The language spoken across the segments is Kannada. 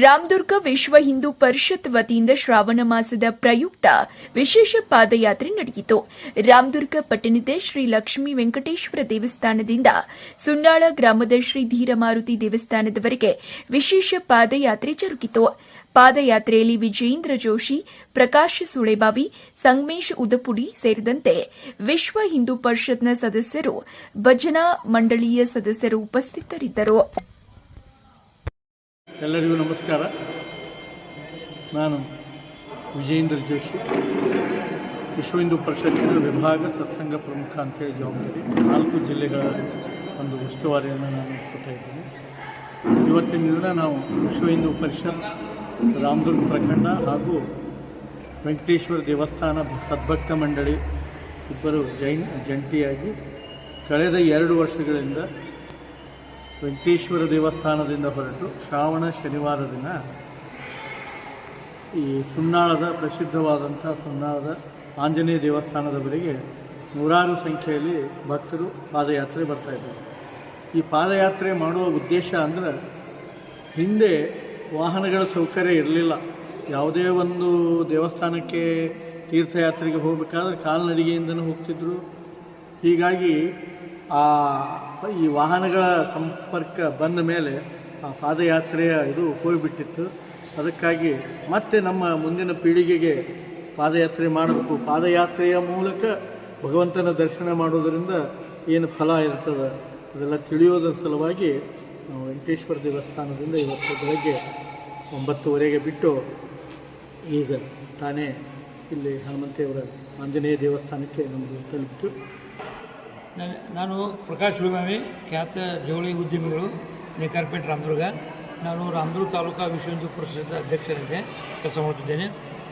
ರಾಮದುರ್ಗ ವಿಶ್ವ ಹಿಂದೂ ಪರಿಷತ್ ವತಿಯಿಂದ ಶ್ರಾವಣ ಮಾಸದ ಪ್ರಯುಕ್ತ ವಿಶೇಷ ಪಾದಯಾತ್ರೆ ನಡೆಯಿತು. ರಾಮದುರ್ಗ ಪಟ್ಟಣದ ಶ್ರೀ ಲಕ್ಷ್ಮೀ ವೆಂಕಟೇಶ್ವರ ದೇವಸ್ಥಾನದಿಂದ ಸುನ್ನಾಳ ಗ್ರಾಮದ ಶ್ರೀ ಧೀರಮಾರುತಿ ದೇವಸ್ಥಾನದವರೆಗೆ ವಿಶೇಷ ಪಾದಯಾತ್ರೆ ಜರುಗಿತು. ಪಾದಯಾತ್ರೆಯಲ್ಲಿ ವಿಜಯೇಂದ್ರ ಜೋಶಿ, ಪ್ರಕಾಶ್ ಸುಳೆಬಾವಿ, ಸಂಗಮೇಶ್ ಉದಪುಡಿ ಸೇರಿದಂತೆ ವಿಶ್ವ ಹಿಂದೂ ಪರಿಷತ್ನ ಸದಸ್ಯರು, ಭಜನಾ ಮಂಡಳಿಯ ಸದಸ್ಯರು ಉಪಸ್ಥಿತರಿದ್ದರು. ಎಲ್ಲರಿಗೂ ನಮಸ್ಕಾರ. ನಾನು ವಿಜಯೇಂದ್ರ ಜೋಶಿ, ವಿಶ್ವ ಹಿಂದೂ ಪರಿಷತ್ತಿನ ವಿಭಾಗ ಸತ್ಸಂಗ ಪ್ರಮುಖ ಅಂತೇಳಿ ಜವಾಬ್ದಾರಿ. ನಾಲ್ಕು ಜಿಲ್ಲೆಗಳ ಒಂದು ಉಸ್ತುವಾರಿಯನ್ನು ನಾನು ಕೊಡ್ತಾ ಇದ್ದೀನಿ. ಇವತ್ತಿನ ದಿನ ನಾವು ವಿಶ್ವ ಹಿಂದೂ ಪರಿಷತ್, ರಾಮದುರ್ಗ ಪ್ರಖಂಡ ಹಾಗೂ ವೆಂಕಟೇಶ್ವರ ದೇವಸ್ಥಾನ ಸದ್ಭಕ್ತ ಮಂಡಳಿ ಇಬ್ಬರು ಜೈನ್ ಜಂಟಿಯಾಗಿ ಕಳೆದ ಎರಡು ವರ್ಷಗಳಿಂದ ವೆಂಕಟೇಶ್ವರ ದೇವಸ್ಥಾನದಿಂದ ಹೊರಟು ಶ್ರಾವಣ ಶನಿವಾರ ದಿನ ಈ ಸುನ್ನಾಳದ ಪ್ರಸಿದ್ಧವಾದಂಥ ಸುನ್ನಾಳದ ಆಂಜನೇಯ ದೇವಸ್ಥಾನದವರೆಗೆ ನೂರಾರು ಸಂಖ್ಯೆಯಲ್ಲಿ ಭಕ್ತರು ಪಾದಯಾತ್ರೆ ಬರ್ತಾಯಿದ್ದಾರೆ ಈ ಪಾದಯಾತ್ರೆ ಮಾಡುವ ಉದ್ದೇಶ ಅಂದ್ರೆ ಹಿಂದೆ ವಾಹನಗಳ ಸೌಕರ್ಯ ಇರಲಿಲ್ಲ. ಯಾವುದೇ ಒಂದು ದೇವಸ್ಥಾನಕ್ಕೆ ತೀರ್ಥಯಾತ್ರೆಗೆ ಹೋಗಬೇಕಾದ್ರೆ ಕಾಲ್ನಡಿಗೆಯಿಂದನೂ ಹೋಗ್ತಿದ್ರು. ಹೀಗಾಗಿ ಆ ಈ ವಾಹನಗಳ ಸಂಪರ್ಕ ಬಂದ ಮೇಲೆ ಆ ಪಾದಯಾತ್ರೆಯ ಇದು ಹೋಗಿಬಿಟ್ಟಿತ್ತು ಅದಕ್ಕಾಗಿ ಮತ್ತೆ ನಮ್ಮ ಮುಂದಿನ ಪೀಳಿಗೆಗೆ ಪಾದಯಾತ್ರೆ ಮಾಡಬೇಕು. ಪಾದಯಾತ್ರೆಯ ಮೂಲಕ ಭಗವಂತನ ದರ್ಶನ ಮಾಡೋದರಿಂದ ಏನು ಫಲ ಇರ್ತದೆ ಅದೆಲ್ಲ ತಿಳಿಯೋದ್ರ ಸಲುವಾಗಿ ನಾವು ವೆಂಕಟೇಶ್ವರ ದೇವಸ್ಥಾನದಿಂದ ಇವತ್ತು ಬೆಳಗ್ಗೆ ಒಂಬತ್ತುವರೆಗೆ ಬಿಟ್ಟು ಈಗ ತಾನೇ ಇಲ್ಲಿ ಹನುಮಂತೇವರ ಆಂಜನೇಯ ದೇವಸ್ಥಾನಕ್ಕೆ ನಮ್ಮದು ತಲುಪಿತು. ನಾನು- ಪ್ರಕಾಶ್ ಉಳಿಮಾವಿ ಖ್ಯಾತ ಜವಳಿ ಉದ್ಯಮಿಗಳು ನೇಕಾರ್ಪೇಟ್ ರಾಮದುರ್ಗ. ನಾನು ರಾಮದುರ್ಗ ತಾಲೂಕಾ ವಿಶ್ವ ಹಿಂದೂ ಅಧ್ಯಕ್ಷರಂತೆ ಕೆಲಸ ಮಾಡುತ್ತಿದ್ದೇನೆ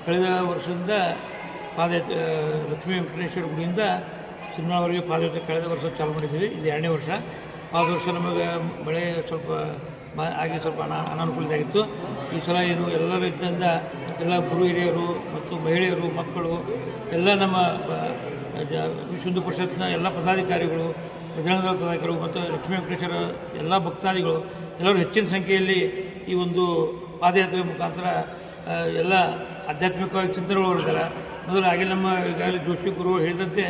ಕಳೆದ ವರ್ಷದಿಂದ ಪಾದಯಾತ್ರೆ ಲಕ್ಷ್ಮೀ ವೆಂಕಟೇಶ್ವರ ಗುಡಿಯಿಂದ ಸಿನಿಮಾವರೆಗೆ ಪಾದಯಾತ್ರೆ ಕಳೆದ ವರ್ಷ ಚಾಲು ಮಾಡಿದ್ದೀವಿ. ಇದು ಎರಡನೇ ವರ್ಷ. ಆದ ವರ್ಷ ನಮಗೆ ಮಳೆ ಸ್ವಲ್ಪ ಆಗಿ ಸ್ವಲ್ಪ ಅನ, ಅನಾನುಕೂಲತೆ ಈ ಸಲ ಏನು ಎಲ್ಲ ರೀತಿಯಿಂದ ಎಲ್ಲ ಗುರು ಹಿರಿಯರು ಮತ್ತು ಮಹಿಳೆಯರು, ಮಕ್ಕಳು ಎಲ್ಲ ನಮ್ಮ ವಿಶ್ವ ಪರಿಷತ್ನ ಎಲ್ಲ ಪದಾಧಿಕಾರಿಗಳು ಗಜಾನಂದ ಪದಾಧಿಕಾರಿಗಳು ಮತ್ತು ಲಕ್ಷ್ಮೀ ವೆಂಕಟೇಶ್ವರ ಎಲ್ಲ ಭಕ್ತಾದಿಗಳು, ಎಲ್ಲರೂ ಹೆಚ್ಚಿನ ಸಂಖ್ಯೆಯಲ್ಲಿ ಈ ಒಂದು ಪಾದಯಾತ್ರೆ ಮುಖಾಂತರ ಎಲ್ಲ ಆಧ್ಯಾತ್ಮಿಕವಾಗಿ ಚಿಂತನೆಗಳು ಹೊರಡ್ತಾರೆ ಮೊದಲು ಹಾಗೆ ನಮ್ಮ ಈಗಾಗಲೇ ಜೋಶಿ ಗುರು ಹೇಳಿದಂತೆ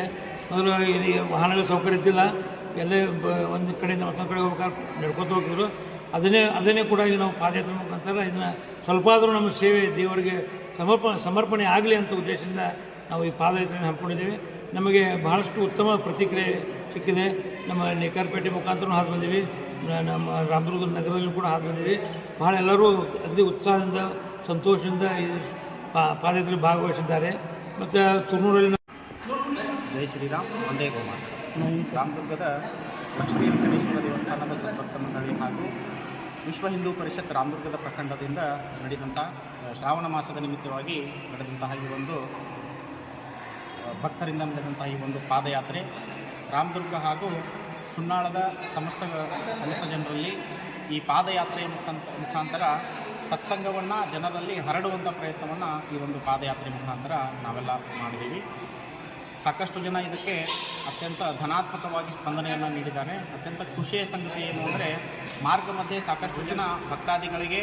ಮೊದಲು ಇಲ್ಲಿ ವಾಹನಗಳ ಸೌಕರ್ಯ ಇದ್ದಿಲ್ಲ. ಎಲ್ಲೇ ಬ, ಒಂದು ಕಡೆಯಿಂದ ಮತ್ತೊಂದು ಕಡೆ ಹೋಗ್ಬೇಕಾದ್ರೆ ನಡ್ಕೊತ ಹೋಗ್ತಿದ್ರು ಅದನ್ನೇ ಅದನ್ನೇ ಕೂಡ ಈಗ ನಾವು ಪಾದಯಾತ್ರೆ ಮುಖಾಂತರ ಇದನ್ನು ಸ್ವಲ್ಪ ಆದರೂ ನಮ್ಮ ಸೇವೆ ದೇವರಿಗೆ ಸಮರ್ಪಣೆ ಸಮರ್ಪಣೆ ಆಗಲಿ ಅಂತ ಉದ್ದೇಶದಿಂದ ನಾವು ಈ ಪಾದಯಾತ್ರೆಯನ್ನು ಹಮ್ಮಿಕೊಂಡಿದ್ದೇವೆ. ನಮಗೆ ಬಹಳಷ್ಟು ಉತ್ತಮ ಪ್ರತಿಕ್ರಿಯೆ ಸಿಕ್ಕಿದೆ. ನಮ್ಮ ನೇಕಾರಪೇಟೆ ಮುಖಾಂತರ ಹಾದು ಬಂದೀವಿ. ನಮ್ಮ ರಾಮದುರ್ಗ ನಗರದಲ್ಲೂ ಕೂಡ ಹಾದು ಬಂದೀವಿ. ಭಾಳ ಎಲ್ಲರೂ ಅತಿ ಉತ್ಸಾಹದಿಂದ ಸಂತೋಷದಿಂದ ಈ ಭಾಗವಹಿಸಿದ್ದಾರೆ. ಮತ್ತು ತುರ್ನೂರಲ್ಲಿ ಜೈ ಶ್ರೀರಾಮ್ ಒಂದೇ ಗೋಮಾತ ರಾಮದುರ್ಗದ ಲಕ್ಷ್ಮೀ ವೆಂಕಟೇಶ್ವರ ದೇವಸ್ಥಾನದ ಸಂಪರ್ಕ ಮಂಡಳಿ ಹಾಗೂ ವಿಶ್ವ ಹಿಂದೂ ಪರಿಷತ್ ರಾಮದುರ್ಗದ ಪ್ರಖಂಡದಿಂದ ನಡೆದಂಥ ಶ್ರಾವಣ ಮಾಸದ ನಿಮಿತ್ತವಾಗಿ ನಡೆದಂತಹ ಈ ಒಂದು ಭಕ್ತರಿಂದ ನಡೆದಂತಹ ಈ ಒಂದು ಪಾದಯಾತ್ರೆ. ರಾಮದುರ್ಗ ಹಾಗೂ ಸುನ್ನಾಳದ ಸಮಸ್ತ ಸಮಸ್ತ ಜನರಲ್ಲಿ ಈ ಪಾದಯಾತ್ರೆಯ ಮುಖಾಂತ, ಮುಖಾಂತರ ಸತ್ಸಂಗವನ್ನು ಜನರಲ್ಲಿ ಹರಡುವಂಥ ಪ್ರಯತ್ನವನ್ನು ಈ ಒಂದು ಪಾದಯಾತ್ರೆ ಮುಖಾಂತರ ನಾವೆಲ್ಲ ಮಾಡಿದ್ದೀವಿ. ಸಾಕಷ್ಟು ಜನ ಇದಕ್ಕೆ ಅತ್ಯಂತ ಧನಾತ್ಮಕವಾಗಿ ಸ್ಪಂದನೆಯನ್ನು ನೀಡಿದ್ದಾರೆ. ಅತ್ಯಂತ ಖುಷಿಯ ಸಂಗತಿ ಏನು ಅಂದರೆ, ಮಾರ್ಗ ಮಧ್ಯೆ ಸಾಕಷ್ಟು ಜನ ಭಕ್ತಾದಿಗಳಿಗೆ